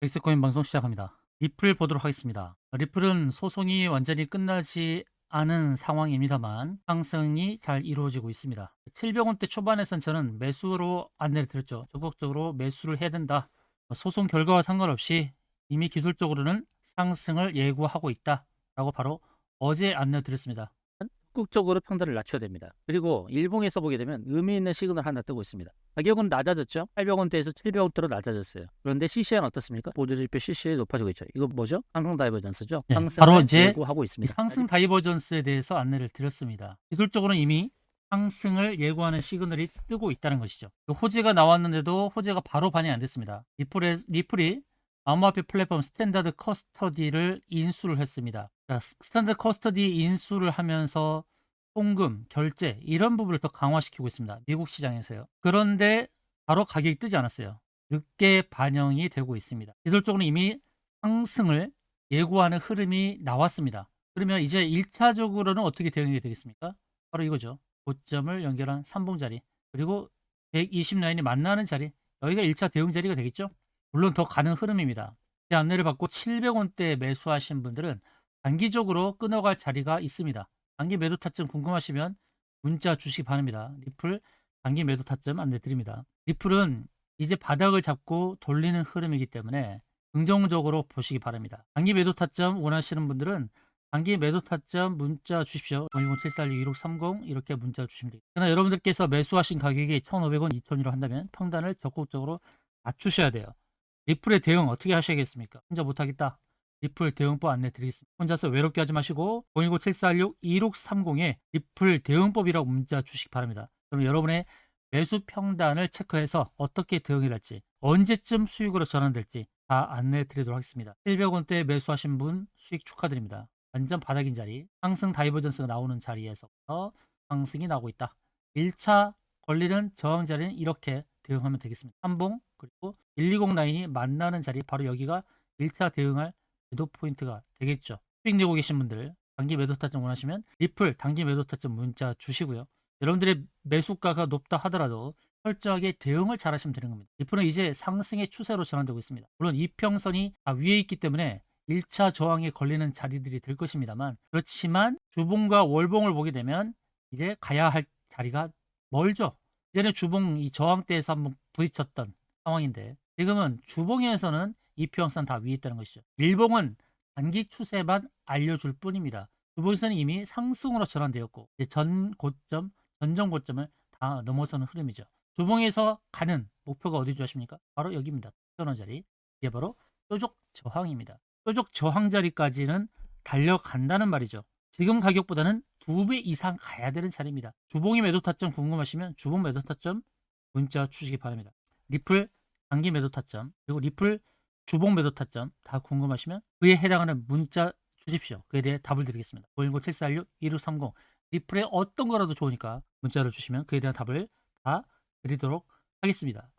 엑스코인 방송 시작합니다. 리플 보도록 하겠습니다. 리플은 소송이 완전히 끝나지 않은 상황입니다만 상승이 잘 이루어지고 있습니다. 700원대 초반에선 저는 매수로 안내를 드렸죠. 적극적으로 매수를 해야 된다. 소송 결과와 상관없이 이미 기술적으로는 상승을 예고하고 있다 라고 바로 어제 안내 드렸습니다. 적극적으로 평단을 낮춰야 됩니다. 그리고 일봉에서 보게 되면 의미 있는 시그널 하나 뜨고 있습니다. 가격은 낮아졌죠. 800원대에서 700원대로 낮아졌어요. 그런데 CC는 어떻습니까? 보조지표 CC에 높아지고 있죠. 이거 뭐죠? 상승 다이버전스죠. 네, 바로 이제 이 있습니다. 상승 다이버전스에 대해서 안내를 드렸습니다. 기술적으로는 이미 상승을 예고하는 시그널이 뜨고 있다는 것이죠. 그 호재가 나왔는데도 호재가 바로 반영이 안 됐습니다. 리플의, 리플이 암호화폐 플랫폼 스탠다드 커스터디를 인수를 했습니다. 자, 스- 스탠다드 커스터디 인수를 하면서 송금, 결제 이런 부분을 더 강화시키고 있습니다. 미국 시장에서요. 그런데 바로 가격이 뜨지 않았어요. 늦게 반영이 되고 있습니다. 기술적으로 이미 상승을 예고하는 흐름이 나왔습니다. 그러면 이제 1차적으로는 어떻게 대응이 되겠습니까? 바로 이거죠. 고점을 연결한 3봉 자리 그리고 120 라인이 만나는 자리 여기가 1차 대응 자리가 되겠죠. 물론 더 가는 흐름입니다. 제 안내를 받고 700원대 매수하신 분들은 단기적으로 끊어갈 자리가 있습니다. 단기 매도 타점 궁금하시면 문자 주시기 바랍니다. 리플 단기 매도 타점 안내 드립니다. 리플은 이제 바닥을 잡고 돌리는 흐름이기 때문에 긍정적으로 보시기 바랍니다. 단기 매도 타점 원하시는 분들은 단기 매도 타점 문자 주십시오. 010-746-1630 이렇게 문자 주시면 됩니다. 그러나 여러분들께서 매수하신 가격이 1,500원, 2,000원이라 한다면 평단을 적극적으로 낮추셔야 돼요. 리플의 대응 어떻게 하셔야겠습니까? 혼자 못하겠다. 리플 대응법 안내 드리겠습니다. 혼자서 외롭게 하지 마시고 010-746-1630에 리플 대응법이라고 문자 주시기 바랍니다. 그럼 여러분의 매수 평단을 체크해서 어떻게 대응이 될지 언제쯤 수익으로 전환될지 다 안내해 드리도록 하겠습니다. 700원대 매수하신 분 수익 축하드립니다. 완전 바닥인 자리 상승 다이버전스가 나오는 자리에서부터 상승이 나오고 있다. 1차 걸리는 저항 자리는 이렇게 대응하면 되겠습니다. 한봉 그리고 120 라인이 만나는 자리 바로 여기가 1차 대응할 매도 포인트가 되겠죠. 수익 내고 계신 분들 단기 매도 타점 원하시면 리플 단기 매도 타점 문자 주시고요. 여러분들의 매수가가 높다 하더라도 철저하게 대응을 잘 하시면 되는 겁니다. 리플은 이제 상승의 추세로 전환되고 있습니다. 물론 이평선이 다 위에 있기 때문에 1차 저항에 걸리는 자리들이 될 것입니다만 그렇지만 주봉과 월봉을 보게 되면 이제 가야 할 자리가 멀죠. 예전에 주봉 이 저항대에서 한번 부딪혔던 상황인데 지금은 주봉에서는 이평선 다 위에 있다는 것이죠. 일봉은 단기 추세만 알려줄 뿐입니다. 주봉에서는 이미 상승으로 전환되었고 전 고점, 전전 고점을 다 넘어서는 흐름이죠. 주봉에서 가는 목표가 어디죠 하십니까? 바로 여기입니다. 전원 자리. 이게 바로 뾰족 저항입니다. 뾰족 저항 자리까지는 달려간다는 말이죠. 지금 가격보다는 두 배 이상 가야 되는 자리입니다. 주봉이 매도 타점 궁금하시면 주봉 매도 타점 문자 주시기 바랍니다. 리플 단기 매도 타점 그리고 리플 주봉 매도 타점 다 궁금하시면 그에 해당하는 문자 주십시오. 그에 대해 답을 드리겠습니다. 510-746-2630 리플의 어떤 거라도 좋으니까 문자를 주시면 그에 대한 답을 다 드리도록 하겠습니다.